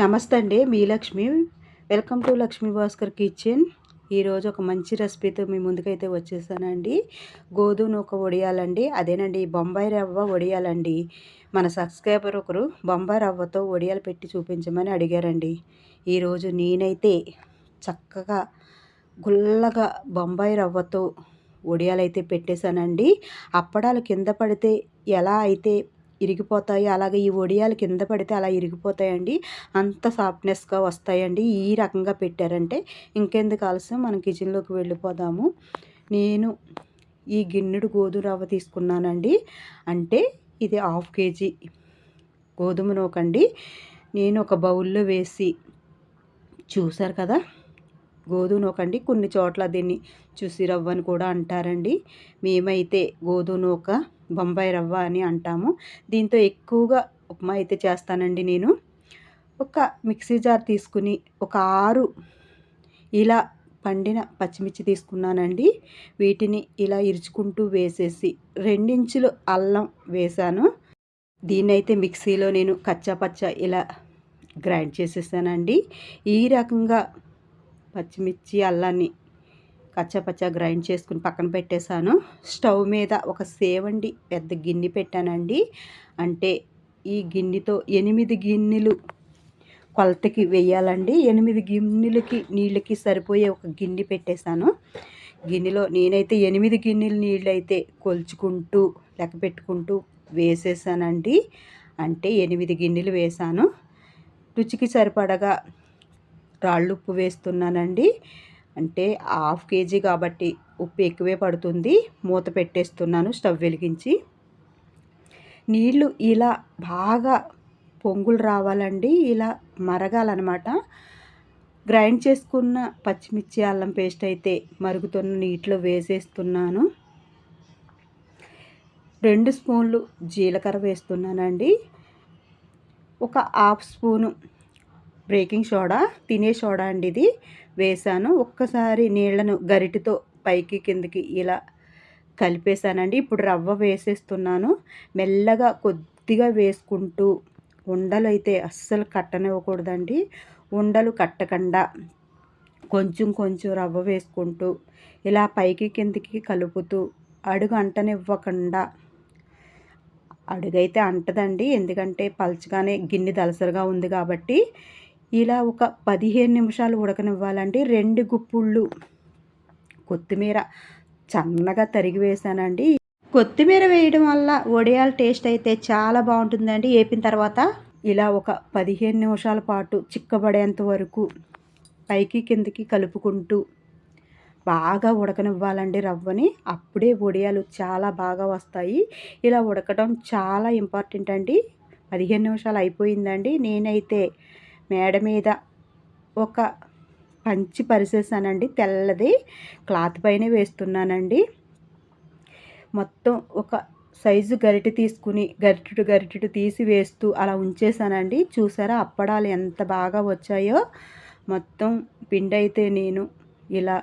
నమస్తే అండి మీ Lakshmi. Welcome to Lakshmi Bhaskar kitchen. ఈరోజు ఒక మంచి రెసిపీతో మీ ముందుకైతే వచ్చేసానండి. గోధుమ నూక వడియాలండి అదేనండి బొంబాయి రవ్వ వడియాలండి. మన సబ్స్క్రైబర్ ఒకరు బొంబాయి రవ్వతో వడియాలు పెట్టి చూపించమని అడిగారండి. ఈరోజు నేనైతే చక్కగా గుల్లగా బొంబాయి రవ్వతో వడియాలైతే పెట్టేశానండి. అప్పడాలు కింద పడితే ఎలా అయితే ఇరిగిపోతాయి. అలాగే ఈ ఒడియాలు కింద పడితే అలా ఇరిగిపోతాయండి. అంత సాఫ్ట్నెస్గా వస్తాయండి. ఈ రకంగా పెట్టారంటే ఇంకెందుకు ఆలస్యం? మనం కిచెన్లోకి వెళ్ళిపోదాము. నేను ఈ గిన్నెడు గోధుమ రవ్వ తీసుకున్నానండి. అంటే ఇది హాఫ్ కేజీ గోధుమ నూకండి. నేను ఒక బౌల్లో వేసి చూసారు కదా? గోధుమ నూకండి. కొన్ని చోట్ల దీన్ని చూసి రవ్వ అని కూడా అంటారండి. మేమైతే గోధుమ నూక బొంబాయి రవ్వ అని అంటాము. దీంతో ఎక్కువగా ఉప్మా అయితే చేస్తానండి నేను. ఒక మిక్సీ జార్ తీసుకుని ఒక ఆరు ఇలా పండిన పచ్చిమిర్చి తీసుకున్నానండి. వీటిని ఇలా ఇరుచుకుంటూ వేసేసి రెండించులు అల్లం వేశాను దీన్నైతే మిక్సీలో నేను కచ్చా పచ్చా ఇలా గ్రైండ్ చేసేసానండి. ఈ రకంగా పచ్చిమిర్చి అల్లాన్ని కచ్చపచ్చ గ్రైండ్ చేసుకుని పక్కన పెట్టేశాను. స్టవ్ మీద ఒక సేవండి పెద్ద గిన్నె పెట్టానండి. అంటే ఈ గిన్నెతో ఎనిమిది గిన్నెలు కొలతకి వేయాలండి. ఎనిమిది గిన్నెలకి నీళ్ళకి సరిపోయే ఒక గిన్నె పెట్టేశాను. గిన్నెలో నేనైతే ఎనిమిది గిన్నెలు నీళ్ళు అయితే కొలుచుకుంటూ లెక్క పెట్టుకుంటూ వేసేసానండి. అంటే ఎనిమిది గిన్నెలు వేసాను రుచికి సరిపడగా రాళ్ళు ఉప్పు వేస్తున్నానండి. అంటే హాఫ్ కేజీ కాబట్టి ఉప్పు ఎక్కువే పడుతుంది. మూత పెట్టేస్తున్నాను స్టవ్ వెలిగించి. నీళ్ళు ఇలా బాగా పొంగులు రావాలండి. ఇలా మరగాలన్నమాట. గ్రైండ్ చేసుకున్న పచ్చిమిర్చి అల్లం పేస్ట్ అయితే మరుగుతున్న నీటిలో వేసేస్తున్నాను. రెండు స్పూన్లు జీలకర్ర వేస్తున్నానండి. ఒక హాఫ్ స్పూను బ్రేకింగ్ సోడా తినే సోడా అండి ఇది. వేసాను ఒక్కసారి నీళ్ళను గరిటితో పైకి కిందకి ఇలా కలిపేశానండి. ఇప్పుడు రవ్వ వేసేస్తున్నాను. మెల్లగా కొద్దిగా వేసుకుంటూ ఉండలు అయితే అస్సలు కట్టనివ్వకూడదండి. ఉండలు కట్టకుండా కొంచెం కొంచెం రవ్వ వేసుకుంటూ ఇలా పైకి కిందికి కలుపుతూ అడుగు అంటనివ్వకుండా అడుగైతే అంటదండి. ఎందుకంటే పల్చగానే గిన్నె దలసరిగా ఉంది కాబట్టి ఇలా ఒక పదిహేను నిమిషాలు ఉడకనివ్వాలండి రెండు గుప్పుళ్ళు కొత్తిమీర చన్నగా తరిగి వేసానండి. కొత్తిమీర వేయడం వల్ల వడియాల టేస్ట్ అయితే చాలా బాగుంటుందండి. వేపిన తర్వాత ఇలా ఒక పదిహేను నిమిషాల పాటు చిక్కబడేంత వరకు పైకి కిందకి కలుపుకుంటూ బాగా ఉడకనివ్వాలండి రవ్వని. అప్పుడే వడియాలు చాలా బాగా వస్తాయి. ఇలా ఉడకడం చాలా ఇంపార్టెంట్ అండి. పదిహేను నిమిషాలు అయిపోయిందండి. నేనైతే మేడ మీద ఒక పంచి పరిసేసానండి. తెల్లది క్లాత్ పైన వేస్తున్నానండి. మొత్తం ఒక సైజు గరిటె తీసుకుని గరిటెడు గరిటెడు తీసి వేస్తూ అలా ఉంచేసానండి. చూసారా అప్పడాలు ఎంత బాగా వచ్చాయో. మొత్తం పిండి అయితే నేను ఇలా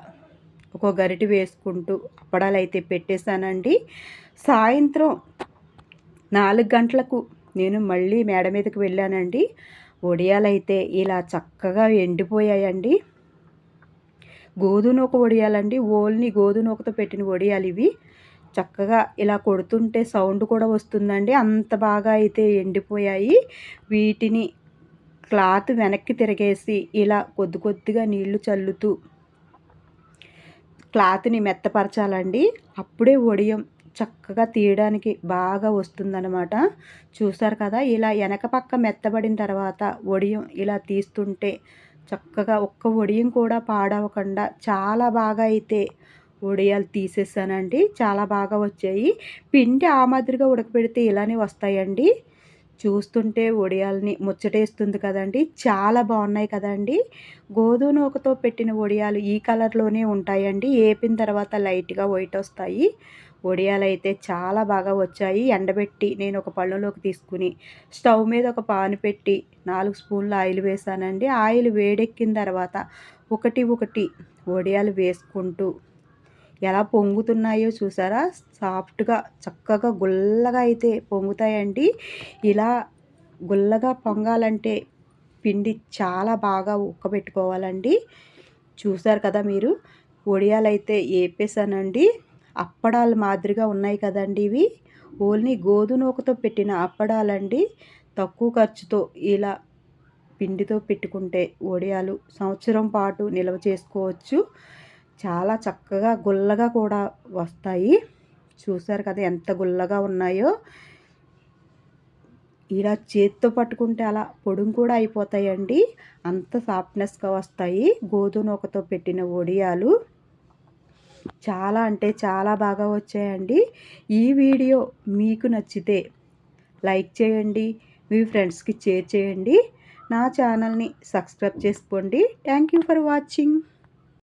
ఒక గరిటె వేసుకుంటూ అప్పడాలు అయితే పెట్టేశానండి సాయంత్రం నాలుగు గంటలకు నేను మళ్ళీ మేడ మీదకి వెళ్ళానండి. వడియాలైతే ఇలా చక్కగా ఎండిపోయాయండి. గోధుమూక వడియాలండి ఓల్ని గోధుమూకతో పెట్టిన వడియాలు ఇవి. చక్కగా ఇలా కొడుతుంటే సౌండ్ కూడా వస్తుందండి. అంత బాగా అయితే ఎండిపోయాయి. వీటిని క్లాత్ వెనక్కి తిరిగేసి ఇలా కొద్ది కొద్దిగా నీళ్ళు చల్లుతూ క్లాత్ని మెత్తపరచాలండి. అప్పుడే వడియం చక్కగా తీయడానికి బాగా వస్తుందన్నమాట. చూసారు కదా ఇలా వెనక పక్క మెత్తబడిన తర్వాత వడియం ఇలా తీస్తుంటే చక్కగా ఒక్క వడియం కూడా పాడవకుండా చాలా బాగా అయితే వడియాలు తీసేసానండి. చాలా బాగా వచ్చాయి. పిండి ఆ మాదిరిగా ఉడకబెడితే ఇలానే వస్తాయండి. చూస్తుంటే వడియాలని ముచ్చటేస్తుంది కదండి. చాలా బాగున్నాయి కదండి. గోధుమ నూకతో పెట్టిన వడియాలు ఈ కలర్లోనే ఉంటాయండి. ఏపిన తర్వాత లైట్గా వైట్ వస్తాయి. వడియాలు అయితే చాలా బాగా వచ్చాయి. ఎండబెట్టి నేను ఒక పళ్ళలోకి తీసుకుని స్టవ్ మీద ఒక పాను పెట్టి నాలుగు స్పూన్లు ఆయిల్ వేసానండి. ఆయిల్ వేడెక్కిన తర్వాత ఒకటి ఒకటి వడియాలు వేసుకుంటూ ఎలా పొంగుతున్నాయో చూసారా? సాఫ్ట్గా చక్కగా గుల్లగా అయితే పొంగుతాయండి. ఇలా గుల్లగా పొంగాలంటే పిండి చాలా బాగా ఉక్కబెట్టుకోవాలండి. చూసారు కదా మీరు? వడియాలు అయితే వేపేసానండి అప్పడాలు మాదిరిగా ఉన్నాయి కదండి ఇవి. ఓన్లీ గోధుమ నూకతో పెట్టిన అప్పడాలండి. తక్కువ ఖర్చుతో ఇలా పిండితో పెట్టుకుంటే వడియాలు సంవత్సరం పాటు నిల్వ చేసుకోవచ్చు. చాలా చక్కగా గుల్లగా కూడా వస్తాయి. చూసారు కదా ఎంత గుల్లగా ఉన్నాయో. ఇలా చేత్తో పట్టుకుంటే అలా పొడుం కూడా అయిపోతాయండి. అంత సాఫ్ట్నెస్గా వస్తాయి. గోధుమ నూకతో పెట్టిన ఒడియాలు చాలా అంటే చాలా బాగా వచ్చాయండి. ఈ వీడియో మీకు నచ్చితే లైక్ చేయండి మీ ఫ్రెండ్స్కి షేర్ చేయండి. నా ఛానల్ని సబ్స్క్రైబ్ చేసుకోండి. Thank you for watching.